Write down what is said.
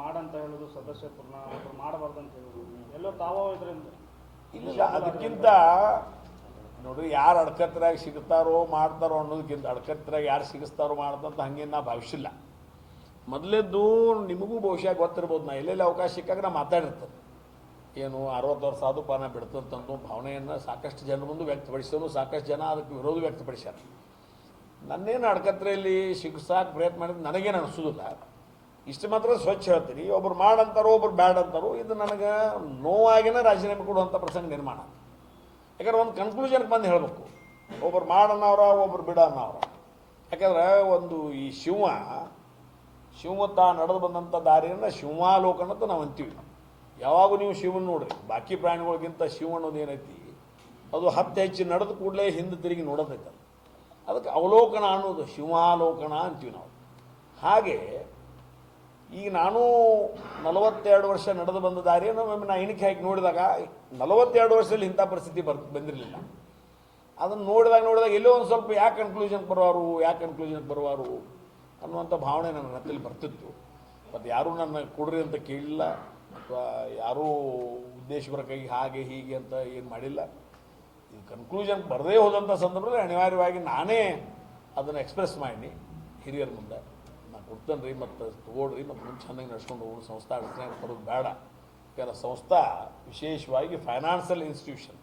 ಮಾಡಂತ ಹೇಳೋದು ಸದಸ್ಯ ಮಾಡಬಾರ್ದಂತ ಹೇಳುದು ಅಂತ ಹೇಳೋದು. ಎಲ್ಲೋ ತಾವೋ ಇದರಿಂದ. ಇಲ್ಲ ಅದಕ್ಕಿಂತ ನೋಡ್ರಿ ಯಾರು ಅಡ್ಕತ್ರಾಗ ಸಿಗ್ತಾರೋ ಮಾಡ್ತಾರೋ ಅನ್ನೋದಕ್ಕಿಂತ ಅಡ್ಕತ್ರಾಗ ಯಾರು ಸಿಗಿಸ್ತಾರೋ ಮಾಡ್ದಂತ ಹಂಗೇನು ನಾ ಭಾವಿಸಿಲ್ಲ. ಮೊದಲೇದ್ದು ನಿಮಗೂ ಬಹುಶಃ ಗೊತ್ತಿರ್ಬೋದು, ನಾ ಎಲ್ಲೆಲ್ಲಿ ಅವಕಾಶ ಸಿಕ್ಕಾಗ ನಾ ಮಾತಾಡಿರ್ತೇನೆ. ಏನು ಅರವತ್ತು ವರ್ಷ ಸಾಧುಪಾನ ಪಾನ ಬಿಡ್ತಂತಂದು ಭಾವನೆಯನ್ನು ಸಾಕಷ್ಟು ಜನ ಮುಂದೆ ವ್ಯಕ್ತಪಡಿಸೋನು ಸಾಕಷ್ಟು ಜನ ಅದಕ್ಕೆ ವಿರೋಧ ವ್ಯಕ್ತಪಡಿಸ್ಯಾರ. ನನ್ನೇನು ಅಡ್ಕತ್ರೆಯಲ್ಲಿ ಸಿಗಿಸಾಕ ಪ್ರಯತ್ನ ಮಾಡಿದ್ರೆ ನನಗೇನು ಅನಿಸೋದಿಲ್ಲ. ಇಷ್ಟು ಮಾತ್ರ ಸ್ವಚ್ಛ ಹೇಳ್ತೀನಿ. ಒಬ್ರು ಮಾಡಂತಾರೋ, ಒಬ್ರು ಬ್ಯಾಡ್ ಅಂತಾರೋ ಇದು ನನಗೆ ನೋವಾಗಿನ ರಾಜೀನಾಮೆ ಕೊಡುವಂಥ ಪ್ರಸಂಗ ನಿರ್ಮಾಣ. ಯಾಕಂದ್ರೆ ಒಂದು ಕನ್ಕ್ಲೂಷನ್ಗೆ ಬಂದು ಹೇಳಬೇಕು. ಒಬ್ರು ಮಾಡನ್ನವ್ರ ಒಬ್ರು ಬಿಡ ಅನ್ನವ್ರ ಯಾಕಂದ್ರೆ ಒಂದು ಈ ಶಿವ ಶಿವ ತಾ ನಡೆದು ಬಂದಂಥ ದಾರಿಯನ್ನು ಶಿವಾಲೋಕನ ಅಂತ ನಾವು ಅಂತೀವಿ ಯಾವಾಗೂ ನೀವು ಶಿವನ್ ನೋಡ್ರಿ. ಬಾಕಿ ಪ್ರಾಣಿಗಳಿಗಿಂತ ಶಿವ ಅನ್ನೋದು ಏನೈತಿ? ಅದು ಹತ್ತು ಹೆಚ್ಚು ನಡೆದು ಕೂಡಲೇ ಹಿಂದೆ ತಿರುಗಿ ನೋಡೋದೈತೆ ಅದಕ್ಕೆ ಅವಲೋಕನ ಅನ್ನೋದು ಶಿವಾಲೋಕನ ಅಂತೀವಿ ನಾವು. ಹಾಗೆ ಈಗ ನಾನು ನಲವತ್ತೆರಡು ವರ್ಷ ನಡೆದು ಬಂದ ದಾರಿಯನ್ನು ಒಮ್ಮೆ ನಾ ಎಣಿಕೆ ಹಾಕಿ ನೋಡಿದಾಗ ನಲವತ್ತೆರಡು ವರ್ಷದಲ್ಲಿ ಇಂಥ ಪರಿಸ್ಥಿತಿ ಬರ್ ಬಂದಿರಲಿಲ್ಲ. ಅದನ್ನು ನೋಡಿದಾಗ ನೋಡಿದಾಗ ಎಲ್ಲೋ ಒಂದು ಸ್ವಲ್ಪ ಯಾಕೆ ಕನ್ಕ್ಲೂಷನ್ ಬರುವಾರು ಯಾಕೆ ಕನ್ಕ್ಲೂಷನ್ಗೆ ಬರುವಾರು ಅನ್ನುವಂಥ ಭಾವನೆ ನನ್ನ ಹತ್ತಲ್ಲಿ ಬರ್ತಿತ್ತು. ಮತ್ತು ಯಾರೂ ನನ್ನ ಕೊಡ್ರಿ ಅಂತ ಕೇಳಿಲ್ಲ, ಅಥವಾ ಯಾರೂ ಬರಕಾಗಿ ಹಾಗೆ ಹೀಗೆ ಅಂತ ಏನು ಮಾಡಿಲ್ಲ. ಈ ಕನ್ಕ್ಲೂಷನ್ ಬರದೇ ಹೋದಂಥ ಸಂದರ್ಭದಲ್ಲಿ ಅನಿವಾರ್ಯವಾಗಿ ನಾನೇ ಅದನ್ನು ಎಕ್ಸ್ಪ್ರೆಸ್ ಮಾಡಿ ಹಿರಿಯರ ಮುಂದೆ. ನಾನು ಕೊಡ್ತೇನೆ ರೀ ಮತ್ತು ತೊಗೊಳ್ರಿ ಮತ್ತು ಮುಂಚೆ ಚೆನ್ನಾಗಿ ನಡ್ಸ್ಕೊಂಡು ಹೋಗೋ ಸಂಸ್ಥೆ ಅಡಚಣೆ ಬರೋದು ಬೇಡ. ಯಾಕಂದ್ರೆ ಸಂಸ್ಥಾ ವಿಶೇಷವಾಗಿ ಫೈನಾನ್ಷಿಯಲ್ ಇನ್ಸ್ಟಿಟ್ಯೂಷನ್